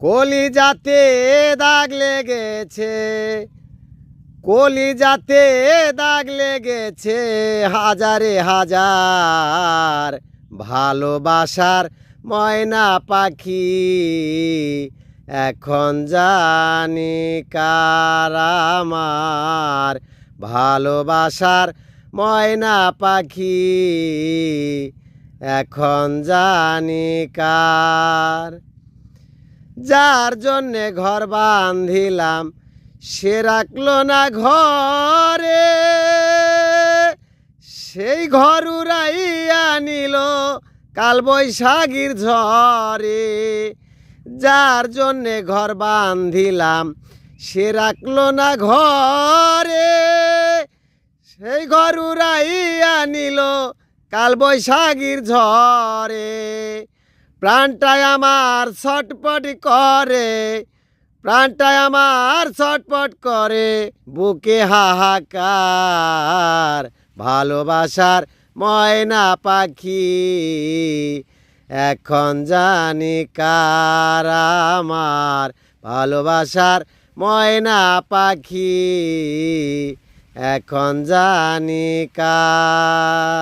কলি যাতে দাগ লেগেছে কলি যাতে দাগ লেগেছে হাজারে হাজার ভালোবাসার ময়না পাখি। এখন জানি কার আমার ভালোবাসার ময়না পাখি। এখন জানি কার যার জন্যে ঘর বান্ধিলাম সে রাখল না ঘরে। সেই ঘর উড়াইয়া নিল কাল বৈশাখীর ঝরে যার জন্যে ঘর বান্ধিলাম সে রাখল না ঘরে। সেই ঘর উড়াইয়া নিল কাল বৈশাখীর ঝড়ে। প্রাণটায় আমার ছটপট করে প্রাণটায় আমার ছটপট করে। বুকে হাহাকার, ভালোবাসার ময়না পাখি। এখন জানি কার আমার ভালোবাসার ময়না পাখি। এখন জানি কার